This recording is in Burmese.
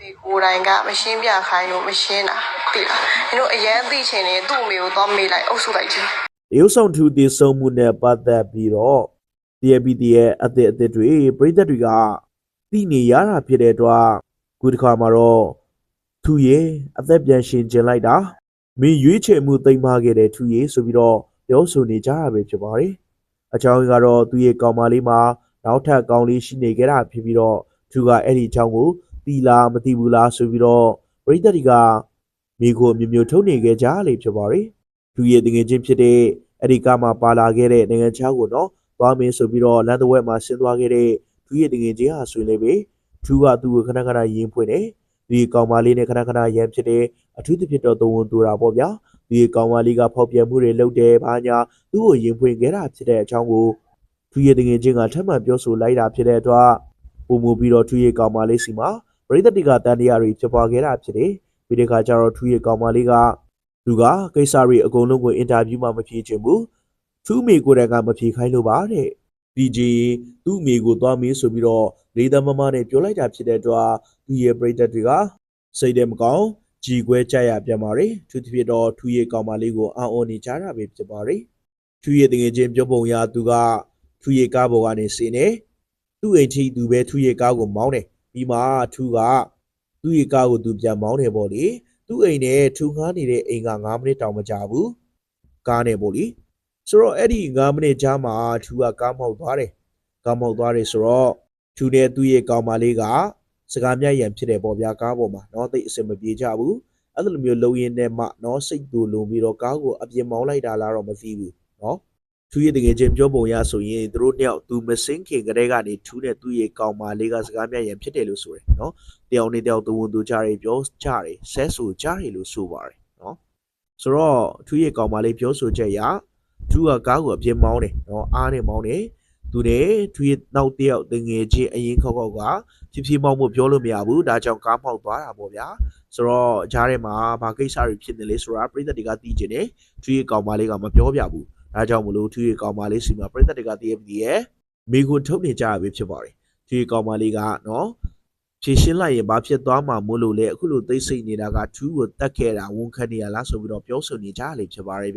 ဒီကိုယ်တိုင်ကမရှင်းပြခိုင်းလို့မရှင်းတာသိလား။ကျွန်တော်အရန်သိချင်တယ်သူ့အမေကိုသွားမေးလိုက်အုပ်စုလိုက်ခြင်းတရုတ်ဆောင်ထူတည်ဆုံမှုနဲ့ပတ်သက်ပြီးတော့ DAPD ရဲ့အသစ်အသစ်တွေပြည်သက်တွေကသိနေရတာဖြစ်တဲ့အတွက်ခုတစ်ခါမှာတော့သူရဲ့အသက်ပြန်ရှင်ကျင်လိုက်တာမင်းရွေးချယ်မှုသိမ်းမခဲ့တဲ့သူရဲ့ဆိုပြီးတော့ပြောဆိုနေကြတာပဲဖြစ်ပါတယ်အချောင်းကတော့သူရဲ့ကောင်မလေးမှာနောက်ထပ်ကောင်လေးရှိနေခဲ့တာဖြစ်ပြီးတော့သူကအဲ့ဒီအချောင်းကို တီလာမတီဘူးလားဆိုပြီးတော့ပြည်သက်တွေကမိကိုအမျိုးမျိုးထုတ်နေခဲ့ကြလေဖြစ်ပါတယ်သူရဲ့တငယ်ချင်းဖြစ်တဲ့အဲ့ဒီကမှပါလာခဲ့တဲ့နိုင်ငံခြားကိုတော့သွားမင်းဆိုပြီးတော့လမ်းတစ်ဝက်မှာဆင်းသွားခဲ့တဲ့သူရဲ့တငယ်ချင်းဟာဆိုရင်လည်းပဲသူကသူ့ကိုခဏခဏယင်းဖွင့်တယ်သူရဲ့ကောင်မလေးနဲ့ခဏခဏရမ်းဖြစ်တယ်အထူးသဖြင့်တော့သုံးဝန်တူတာပေါ့ဗျာသူရဲ့ကောင်မလေးကဖောက်ပြန်မှုတွေလုပ်တယ်ဘာညာသူ့ကိုယင်းဖွင့်ခဲ့တာဖြစ်တဲ့အကြောင်းကိုသူရဲ့တငယ်ချင်းကထပ်မံပြောဆိုလိုက်တာဖြစ်တဲ့အတွက်ပုံမူပြီးတော့သူရဲ့ကောင်မလေးစီမှာ ပရိသတ်တွေကတန်တရားတွေဖြစ်ပွားခဲ့တာဖြစ်တယ်ပြီးတဲ့အခါကျတော့သူရဲ့ကောင်မလေးကသူကကိစ္စတွေအကုန်လုံးကိုအင်တာဗျူးမှမဖြေချင်ဘူးသူ့မိကိုယ်တိုင်ကမဖြေခိုင်းလို့ပါတဲ့ DJ သူ့မိကိုသွားမေးဆိုပြီးတော့လေးသမမနဲ့ပြောလိုက်တာဖြစ်တဲ့အတွက်သူ့ရဲ့ပရိသတ်တွေကစိတ်ထဲမကောင်းကြည်ခွဲကြရပြန်ပါတယ်သူတစ်ဖြစ်တော့သူ့ရဲ့ကောင်မလေးကိုအာအော်နေကြတာပဲဖြစ်ပါတယ်သူ့ရဲ့တငယ်ချင်းပြောပုံရသူကသူ့ရဲ့ကားပေါ်ကနေစင်းနေသူ့အိမ်ထိသူပဲသူ့ရဲ့ကားကိုမောင်းတယ် ပြီးမှသူကသူ့ရဲ့ကားကိုသူပြန်မောင်းတယ်ပေါ့လေ သူ့အိမ်နဲ့ထူငားနေတဲ့အိမ်က9မိနစ်တောင်မကြာဘူးကားနဲ့ပေါ့လေဆိုတော့အဲ့ဒီ9မိနစ်ကြာမှထူကကားမောက်သွားတယ်ကားမောက်သွားတယ်ဆိုတော့ထူနဲ့သူ့ရဲ့ကောင်မလေးကစကားမြတ်ရန်ဖြစ်တယ်ပေါ့ဗျာကားပေါ်မှာเนาะသိပ်အဆင်မပြေကြဘူးအဲ့လိုမျိုးလုံရင်နဲ့မှเนาะစိတ်တူလုံပြီးတော့ကားကိုအပြင်မောင်းလိုက်တာလားတော့မသိဘူးเนาะ သူရဲ့တကယ်ချင်းပြောပုံရဆိုရင်သူတို့တယောက်သူမစင်းခင်ကတည်းကနေထူးတဲ့သူ့ရဲ့ကောင်မလေးကစကားမြတ်ရန်ဖြစ်တယ်လို့ဆိုတယ်နော်တယောက်နဲ့တယောက်သူဝန်သူကြရပြောကြရဆဲဆိုကြရလို့ဆိုပါတယ်နော်ဆိုတော့သူ့ရဲ့ကောင်မလေးပြောဆိုချက်ရသူကကားကိုအပြင်းမောင်းတယ်နော်အားနဲ့မောင်းတယ်သူနဲ့သူရဲ့နောက်တယောက်တငယ်ချင်းအရင်ခေါက်ခေါက်ကဖြည်းဖြည်းမောင်းဖို့ပြောလို့မရဘူးဒါကြောင့်ကားမောက်သွားတာပေါ့ဗျာဆိုတော့ကြားထဲမှာဘာကိစ္စတွေဖြစ်နေလဲဆိုတာပြည်သက်တွေကသိကျင်တယ်သူရဲ့ကောင်မလေးကမပြောပြဘူး ဒါကြောင့်မလို့သူရဲ့ကောင်မလေးစီမှာပြည်သက်တွေကတည်ရပြီးရဲ့မိကိုထုတ်နေကြရပြီဖြစ်ပါတယ်သူရဲ့ကောင်မလေးကနော်ဖြည့်ရှင်းလိုက်ရင်ဘာဖြစ်သွားမှာမို့လို့လဲအခုလိုသိစိတ်နေတာကထူးကိုတတ်ခဲ့တာဝန်ခံနေရလားဆိုပြီးတော့ပြောဆိုနေကြလေဖြစ်ပါရဲ့ဗျာ